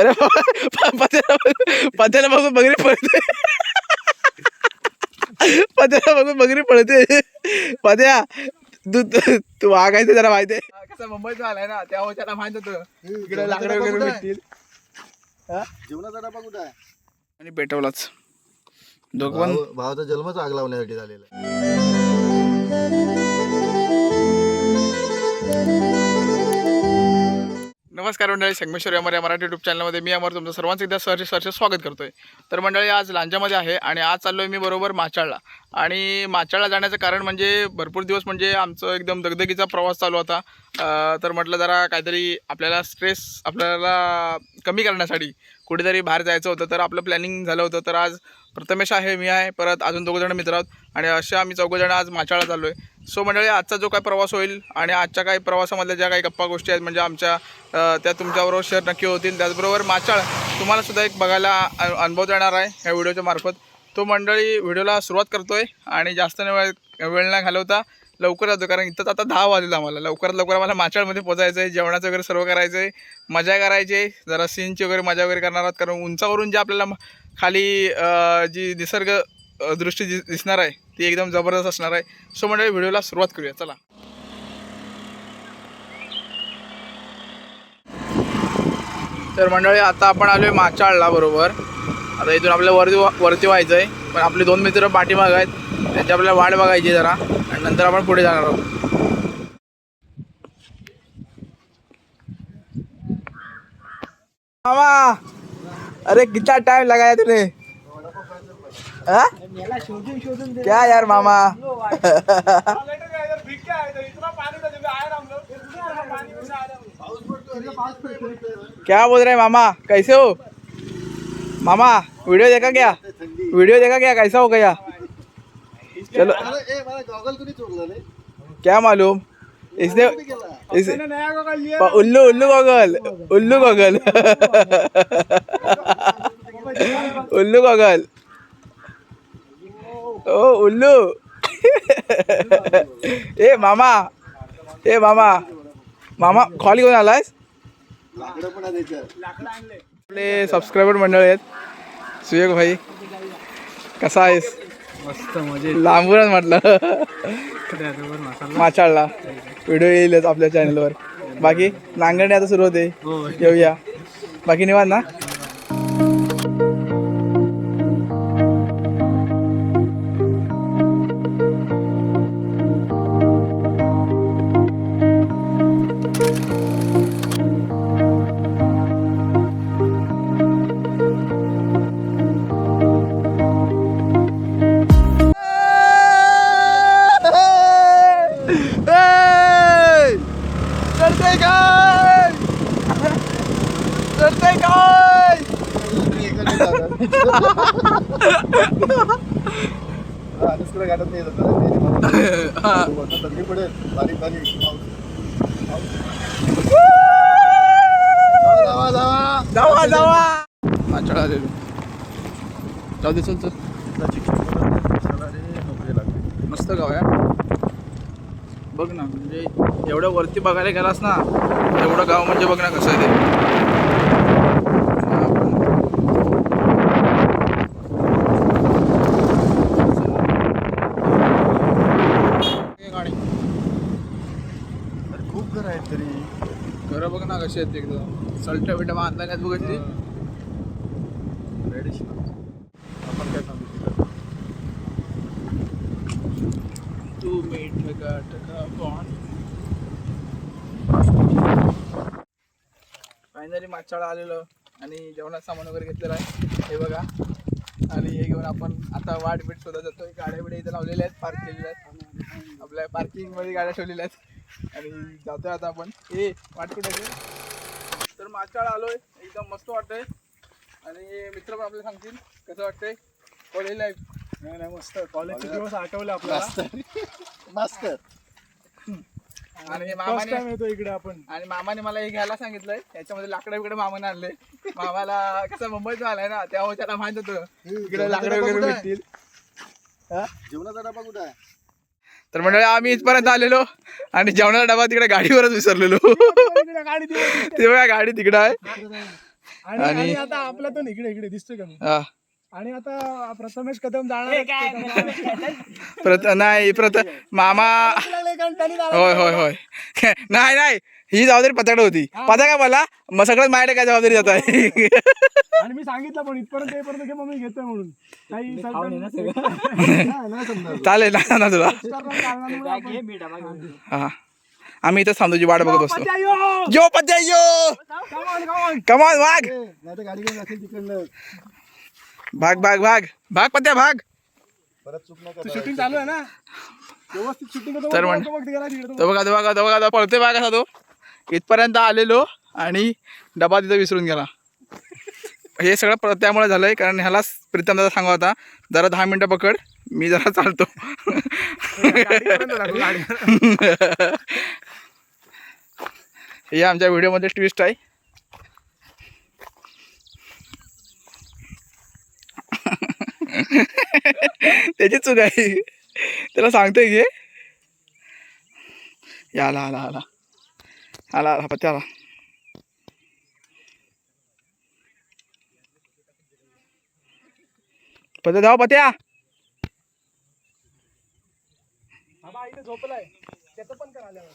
अरे पत्याला बघ- पत्याला बघून बगरी पळते. पत्याला बघून बगरी पळते. पत्या तू तू- वागायचं जरा माहिती आहे. कसा मुंबईत आलाय ना त्याला माहीत होतं. इकडे लाकडं वगैरे भेटतील. हा? जीवनाचा डबा कुठं आहे? आणि पेटवलाच. दोघं भावाचा जन्मच आग लावण्यासाठी झालेला नमस्कार मंडळी संगमेश्वर अमर या मराठी युट्यूब चॅनलमध्ये मी अमर तुमचं सर्वांचं एकदा सहर्ष सहर्ष स्वागत आहे तर मंडळी आज लांजामध्ये आहे आणि आज चाललो आहे मी बरोबर माचाळला. आणि माचाळला जाण्याचं कारण म्हणजे भरपूर दिवस म्हणजे आमचं एकदम दगदगीचा प्रवास चालू होता. तर म्हटलं जरा काहीतरी आपल्याला स्ट्रेस आपल्याला कमी करण्यासाठी कुठेतरी बाहेर जायचं होतं तर आपलं प्लॅनिंग झालं होतं. तर आज प्रथमेश आहे मी आहे परत अजून दोघंजण मित्र आहोत. आणि असे आम्ही चौघंजण आज माचाळला चाललो आहे सो मंडळी आजचा जो काय प्रवास होईल आणि आजच्या काही प्रवासामधल्या ज्या काही गप्पा गोष्टी आहेत म्हणजे आमच्या त्या तुमच्याबरोबर शेअर नक्की होतील. त्याचबरोबर माचाळ तुम्हालासुद्धा एक बघायला अनुभव देणार आहे या व्हिडिओच्या मार्फत. तो मंडळी व्हिडिओला सुरुवात करतो आहे आणि जास्त वेळ वेळ नाही घालवता लवकर जातो. कारण इथंच आता दहा वाजलेलं आम्हाला. लवकरात लवकर आम्हाला माचाळमध्ये पोचायचं आहे जेवणाचं वगैरे सर्व करायचं आहे मजा करायची आहे जरा सीनची वगैरे मजा वगैरे करणार आहोत. कारण उंचावरून जे आपल्याला खाली जी निसर्ग दृष्टी दि- दिसणार आहे. ती एकदम जबरदस्त असणार आहे. सो मंडळी व्हिडिओला सुरुवात करूया. चला. तर मंडळी आता आपण आलोय माचाळला बरोबर. आता इथून आपल्याला वरती वरती व्हायचं आहे पण आपले दोन मित्र पाठीमाग आहेत. त्यांची आपल्याला वाट बघायची जरा. आणि नंतर आपण पुढे जाणार आहोत. मामा! अरे कितना टाइम लगाया तूने क्या यार मामा? क्या बोल रहे मामा? कैसे हो? मामा वीडियो देखा क्या? वीडियो देखा क्या? कैसा हो गया? चलो। क्या मालूम? इसने इस उल्लू उल्लू गॉगल। उल्लू गॉगल। उल्लू गॉगल। ओ उल्लू. ए मामा. ए मामा. मामा खाली घेऊन आलायस? आपले सबस्क्रायबर मंडळ आहेत. सुयोग भाई कसा आहेस? मस्त मजे लांबूनच म्हटलं. माचाळला व्हिडिओ येईलच आपल्या चॅनलवर बाकी नांगरणे आता सुरू होते. हो. येऊया. बाकी निवांत ना? दुसऱ्या गाड्यात नाही जात पडेल बारीक बारीक. धावा, धावा. जावा. माचाळ आलेलो. जाऊ दे चल चल. मस्त गाव आहे. बघ ना म्हणजे एवढं वरती बघायला गेलास ना एवढं गाव म्हणजे बघ ना कसं आहे ते हे गाडी अरे खूप घर आहेत तरी कशी आहेत एकदम सलट्या बिट्या बांधल्या नाहीत बघ आपण काय सांगू तिला? तू मीठ गाठ फायनली मागच्याला आलेलो आणि जेवणाचं सामान वगैरे घेतलेलं आहे. हे बघा. आणि हे घेऊन आपण आता वाट बीट शोधत जातोय. गाड्या बिड्या इथे लावलेल्या आहेत पार्क केलेल्या आहेत. आपल्या पार्किंगमध्ये गाड्या ठेवलेल्या आहेत. आणि जातोय आता आपण. ए वाट कुठे आहे? तर मागच्याला आलोय. एकदम मस्त वाटतंय. आणि मित्र पण आपल्याला सांगतील कसं वाटतंय. कॉलेज लाईफ नाही नाही मस्त. कॉलेजचे दिवस आठवले आपल्याला. मास्तर मास्तर आणि मामाने येतो इकडे आपण. आणि मामाने मला हे घ्यायला सांगितलंय. याच्यामध्ये लाकडं बिकडे मामाने आणले. मामाला कसं मुंबईत आलाय ना त्यामुळे त्याला माहीत होतं. इकडे लाकडं वगैरे भेटतील? जेवणाचा डबा कुठं आहे? तर मंडळी आम्ही इथपर्यंत आलेलो आणि जेवणाचा डबा तिकडे गाडीवरच विसरलेलो. ते बघा गाडी तिकडे आहे. आणि आता आपल्यातून इकडे इकडे दिसतोय का हा. आणि आता प्रथमेश कदम जाणार प्रत नाही प्रत मामा होय होय होय. नाही नाही. ही जबाबदारी पत्याकडे होती. पत्या का मला? मग सगळं माझ्याकडे काय जबाबदारी जात आहे आणि मी सांगितलं पण इथपर्यंत येईपर्यंत घे मग मी घेतोय म्हणून. काही नाही. समजा चालेल ना ना तुला. हा. आम्ही इथं थांबतो वाट बघत बसतो. यो! पत्या यो! कमान भाग! नाही तर गाडी घेऊन जाशील तिकडनं. भाग भाग भाग. भाग पत्या भाग. परत चूक नका शूटिंग चालू आहे ना? व्यवस्थित शूटिंग तर म्हण- बघ तो बघा तो बघा तो बघा तो पळते बघा कसा तो इथपर्यंत आलेलो आणि डबा तिथं विसरून गेला. हे सगळं प्र- त्यामुळे झालंय कारण ह्याला प्रीतम दादा सांगा होता जरा दहा मिनटं पकड मी जरा चालतो. हे आमच्या व्हिडिओमध्ये ट्विस्ट आहे. त्याची चूक आहे. त्याला सांगतोय घे या आला आला आला. आला आला पत्या आला पत्या जाऊ पत्या झोपलाय त्याचं पण कर आल्यावर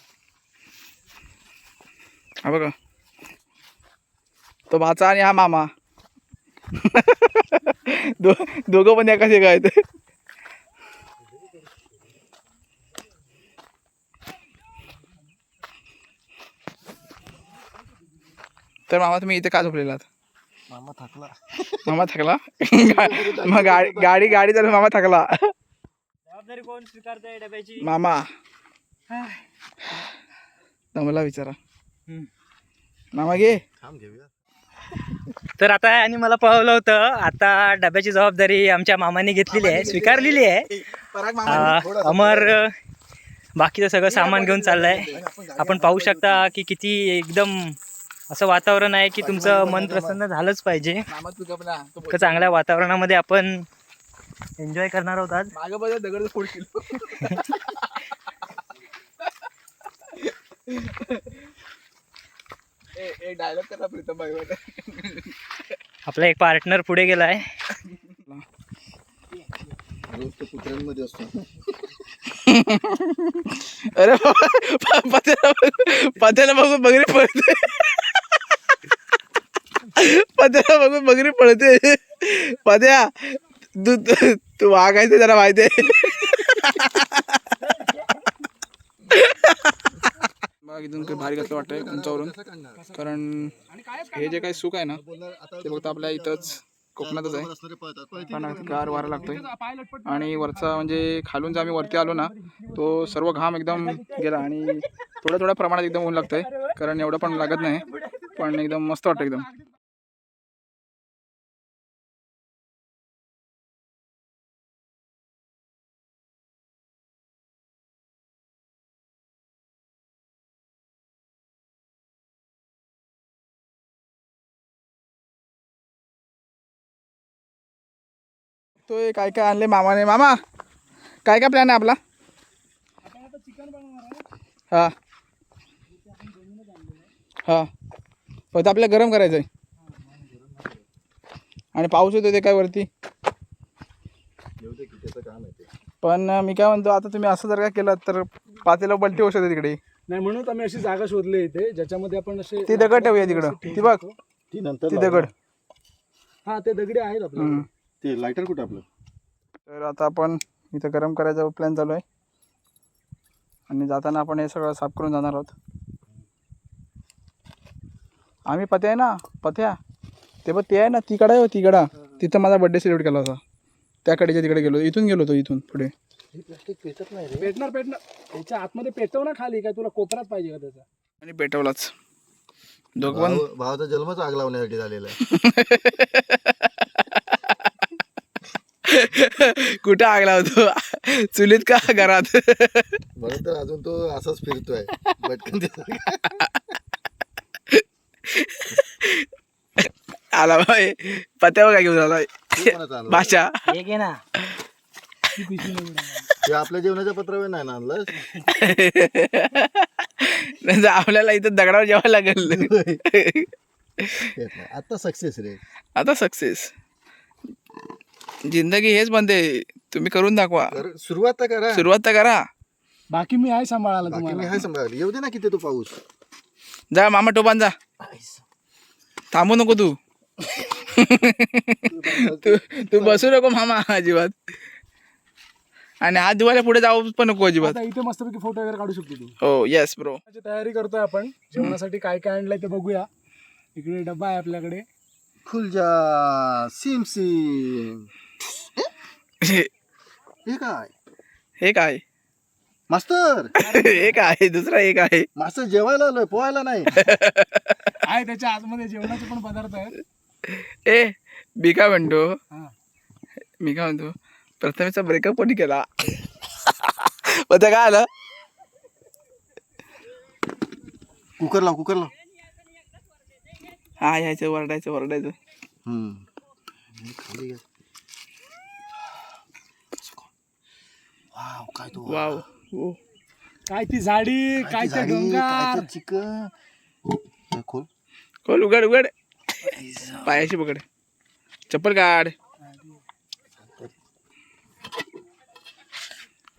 हा बघा तो भाचा आणि हा मामा दो दोघं पण एकाच एक आहेत तर मामा तुम्ही इथे का झोपलेला? मामा थकला. मामा थकला? मग गाडी गाडी गाडी चालू मामा थकला. जबाबदारी कोण स्वीकारतंय डब्याची? मामा. मला विचारा. मामा घे. तर आता आणि मला पळवलं होतं. आता डब्याची जबाबदारी आमच्या मामाने घेतलेली आहे स्वीकारलेली आहे. अमर बाकीचं सगळं सामान घेऊन चाललंय. आपण पाहू शकता की किती एकदम असं वातावरण आहे की तुमचं मन प्रसन्न झालंच पाहिजे इतकं चांगल्या वातावरणामध्ये आपण एन्जॉय करणार आहोत आज मागं दगड फोडशील एक डायलॉग करा प्रीतम भाई आपला एक पार्टनर पुढे गेला आहे रोज तो कुत्र्यांमध्ये असतो अरे पत्याला बघ- पत्याला बघून बगरी पळते पत्याला बघून बगरी पळते. पद्या तू तू- वागायचं जरा माहिती आहे. मग इथून काही भारी घातलं वाटतंय उंचावरून कारण हे जे काही सुख आहे ना ते फक्त आपल्या इथंच कोकणातच आहे. पण कारण गार वारा लागतोय. आणि वरचा म्हणजे खालून जर आम्ही वरती आलो ना तो सर्व घाम एकदम गेला आणि थोड्या थोड्या प्रमाणात एकदम ऊन लागतंय. कारण एवढं पण लागत नाही. पण एकदम मस्त वाटतं एकदम. तो हे काय काय आणले मामाने. मामा काय काय प्लॅन आहे आपला? हा. हा. फक्त आपल्याला गरम करायचं आहे आणि पाऊस येतो ते काय वरती? येऊ दे की त्याचं काम आहे ते पण मी काय म्हणतो आता तुम्ही असं जर का केलं तर पातेला पलटी होऊ शकते तिकडे. नाही म्हणून आम्ही अशी जागा शोधली इथे ज्याच्यामध्ये आपण असे ती दगड ठेवूया तिकडं. ती बघ. ती नंतर ती. दगड. हा ते दगडी आहेत आपल्या हम्म. ते लायटर कुठं आपलं? तर आता आपण इथं गरम करायचा प्लॅन चालू आहे. आणि जाताना आपण हे सगळं साफ करून जाणार आहोत. आम्ही पत्या आहे ना? पत्या? ते बघ ते आहे ना तिकडं आहे हो तिकडा. तिथं माझा बड्डे सेलिब्रेट केला होता. त्या कडेच्या तिकडे गेलो. इथून गेलो होतो इथून पुढे. प्लास्टिक पेटत नाही रे पेटणार पेटणार. याच्या आतमध्ये पेटव ना खाली काय तुला कोपऱ्यात पाहिजे का त्याचा? आणि पेटवलाच. दोघं भावाचा जन्मच आग लावण्यासाठी झालेला आहे. कुठं आग लावतो चुलीत का घरात? म्हणून तर अजून तो असाच फिरतोय. आला बाय पत्या बघा घेऊन आलाय आणला? भाषा. हे घे ना. ते आपल्या जेवणाच्या पत्रावर नाही ना आणलं आपल्याला इथं दगडावर जेवायला लागेल. नाही. आता सक्सेस रे. आता सक्सेस जिंदगी हेच म्हणते तुम्ही करून दाखवा. तर सुरुवात तर करा. सुरुवात तर करा. बाकी मी आहे सांभाळायला बाकी मी तुम्हाला. हाय सांभाळ येऊ दे ना किती तो पाऊस. जा मामा टोपान जा. थांबू नको तू. तू तू बसू नको मामा अजिबात. आणि हात धुवायला पुढे जाऊ पण नको अजिबात. आता इथे मस्तपैकी फोटो वगैरे काढू शकतो तू. हो येस ब्रो जेवणाची तयारी करतोय आपण. जेवणासाठी काय काय आणलंय ते बघूया. इकडे डब्बा आहे आपल्याकडे. खुलजा सिम सिम. हे. काय? हे काय? मास्तर! हे काय? दुसरा एक आहे मास्तर जेवायला आलोय पोहायला नाही. आहे त्याच्या आतमध्ये जेवणाचे पण पदार्थ आहेत. ए मी काय म्हणतो? हा. मी काय म्हणतो? प्रथमेचा ब्रेकअप कोणी केला? पण ते काय आलं कुकर लाव कुकर लाव. हा यायचं वरडायचं वरडायचं. हम्म. हे खाली. वाव काय तो वाव. हो. काय ती झाडी काय ते डोंगर चिकन. खोल. खोल उघड उघड. पायाशी पकड. चप्पल काढ.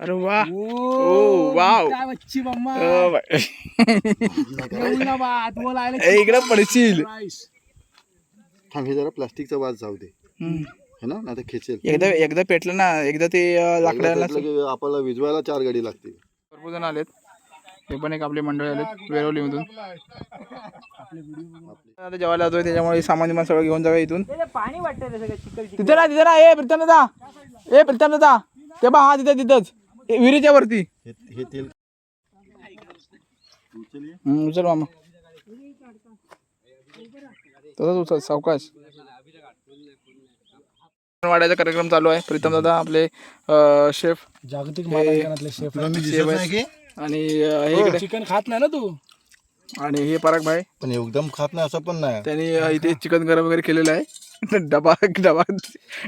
अरे वा. Oh wow. काय बच्ची मम्मा. ओ बाय. येऊ ना बा आतमोल आयला ए, इकडं पडशील. थांब हे जरा प्लास्टिकचा वास जाऊ दे. हम्म. है ना? नाही खेचेल. एकदा एकदा पेटलं ना एकदा ते अं, लाकडाला की आपल्याला विजवायला चार गाडी लागते भरपूर जण आलेत. हे पण एक आपली मंडळी आलेत वेरवलीमधून आता जेवायला जातोय त्याच्यामुळे सामान बिमान सगळं घेऊन जाऊया इथून. पाणी वाटतं सगळं चिकल तिथे ना तिथे ना ए प्रीतम दादा. ए प्रीतम दादा. ते बा हा तिथे तिथंच. ए, विहिरीच्या वरती. हे हे तेल. हम्म, उचल मामा. तसंच उचल सावकाश. वाढायचा कार्यक्रम चालू आहे. प्रीतम दादा आपले शेफ जागतिक मानांकनातले शेफ तुला मी शेव दिसत आहे. नाही की? आणि अं, हे इकडे चिकन खात नाही ना तू? आणि हे पराग भाई. पण एकदम खात नाही असं पण नाही. त्यांनी अं, इथे चिकन गरम वगैरे केलेलं आहे. डबा डबा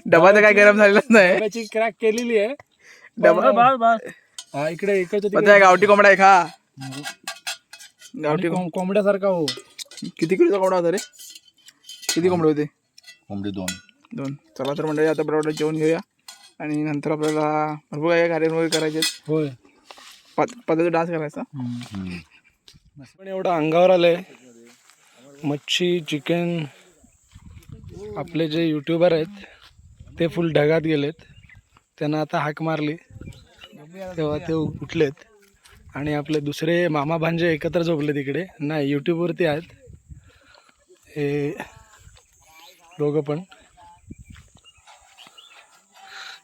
डबा तर काय गरम झालेलाच नाही. डब्याची क्रॅक केलेली आहे. डबा हा इकडे इकडच्या पण त्या गावठी कोंबडा आहे खा. गावठी कोंबड्यासारखा हो. कोंब- किती किलोचा कोंबडा होता रे? किती कोंबडे होते? कोंबडी दोन. दोन. चला तर मंडळी आता बरोबर जेवण घेऊया. आणि नंतर आपल्याला भरपूर काही कार्यक्रम वगैरे करायचे आहेत. होय. पद पदाचा डान्स करायचा. पण एवढं अंगावर आलंय. मच्छी चिकन आपले जे युट्यूबर आहेत ते फुल ढगात गेलेत. त्यांना आता हाक मारली. तेव्हा ते उठलेत. आणि आपले दुसरे मामा भांजे एकत्र झोपले तिकडे नाही यूट्यूबवरती आहेत. हे दोघं पण.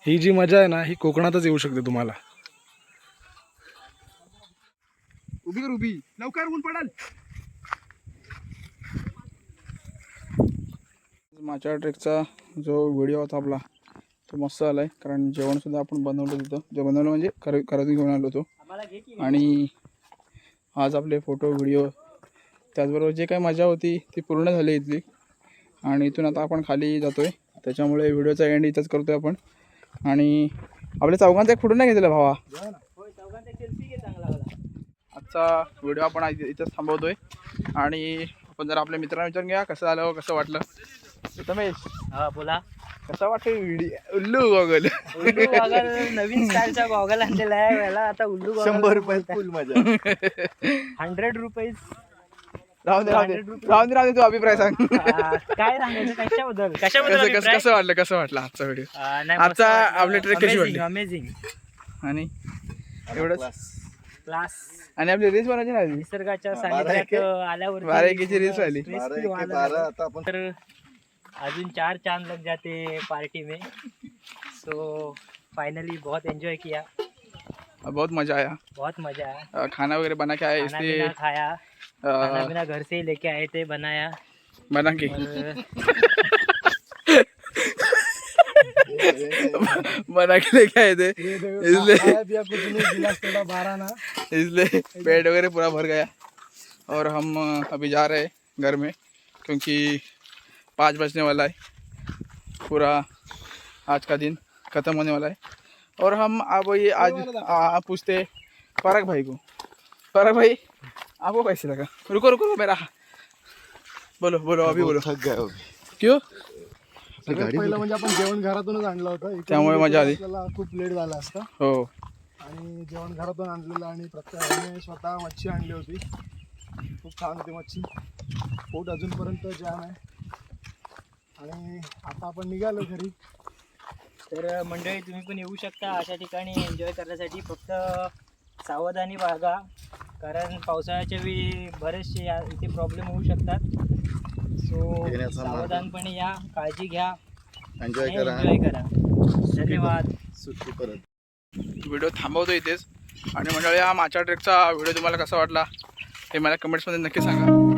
ही जी मजा आहे ना ही कोकणातच येऊ शकते तुम्हाला. उभी कर उभी. लवकर ऊन पडाल. माच्या ट्रेकचा जो व्हिडिओ होता आपला तो मस्त आला आहे कारण जेवणसुद्धा आपण बनवलं तिथं. जे बनवलं म्हणजे खरं खरं घेऊन आलो होतो. आणि आज आपले फोटो व्हिडिओ त्याचबरोबर जे काही मजा होती ती पूर्ण झाली इथली. आणि इथून आता आपण खाली जातो आहे त्याच्यामुळे व्हिडिओचा एंड इथंच करतो आहे आपण. आणि आपल्या चौघांचा एक फोटो नाही घेतलेला भावा? आजचा व्हिडिओ आपण इथंच थांबवतोय. आणि आपण जर आपल्या मित्रांना विचारून घ्या कसं झालं कसं वाटलं? रमेश हा बोला. कसं वाटतं व्हिडिओ? उल्लू गॉगल. उल्लू गॉगल नवीन स्टाईलचा गॉगल आणलेला आहे आता उल्लू शंभर रुपये फुल मजा. हंड्रेड रुपीज राहून दे राहून दे राहून दे राहून दे तू अभिप्राय सांग काय सांगायचं कशाबद्दल कशाबद्दल कसं कसं अभिप्राय? कसं वाटलं कसं वाटलं आजचा व्हिडिओ आजचा. आपली ट्रेक कशी वाटली? amazing. आणि एवढंच क्लास आणि आपली रील्स बनवायची ना. निसर्गाच्या बारा सानिध्यात एके? आल्यावर बारा एकेची रील्स आली तर अजून चार चांद लग जाते पार्टी में सो फाइनली बहुत एंजॉय किया बहुत मज़ा आया। बहुत मज़ा आया। खाना वगैरह बना के आया इसलिए। खाया खाना पीना घर से ही लेके आए थे बनाया। बना के। बना के लेके आए थे। इसलिए इसलिए पेट वगैरह पूरा भर गया। और हम अभी जा रहे हैं घर में क्योंकि पाँच बजने वाला है। पूरा आज का दिन ख़त्म होने वाला है। और हम अब ये आज आ, पूछते पराग भाई को। पराग भाई आपको कैसे लगा? रुको रुको मेरा बोलो बोलो अभि बोलो। थक गए क्यों? पहिलं म्हणजे आपण जेवण घरातूनच आणलं होतं त्यामुळे मजा आली. खूप लेट झाला असता. हो. आणि जेवण घरातून आणलेलं आणि प्रत्येकाने स्वतः मच्छी आणली होती. खूप छान होती मच्छी. पोट अजूनपर्यंत जाम आहे. आणि आता आपण निघालो घरी. तर मंडळी तुम्ही पण येऊ शकता. अशा ठिकाणी एन्जॉय करण्यासाठी फक्त सावधानी बाळगा कारण पावसाळ्याच्या वेळी बरेचसे या इथे प्रॉब्लेम होऊ शकतात. सो. सावधानपणे या काळजी घ्या. एन्जॉय करा. एन्जॉय करा. धन्यवाद. सुट्टी परत. व्हिडिओ थांबवतो इथेच. आणि मंडळी हा माचा ट्रेकचा व्हिडिओ तुम्हाला कसा वाटला हे मला कमेंट्समध्ये नक्की सांगा.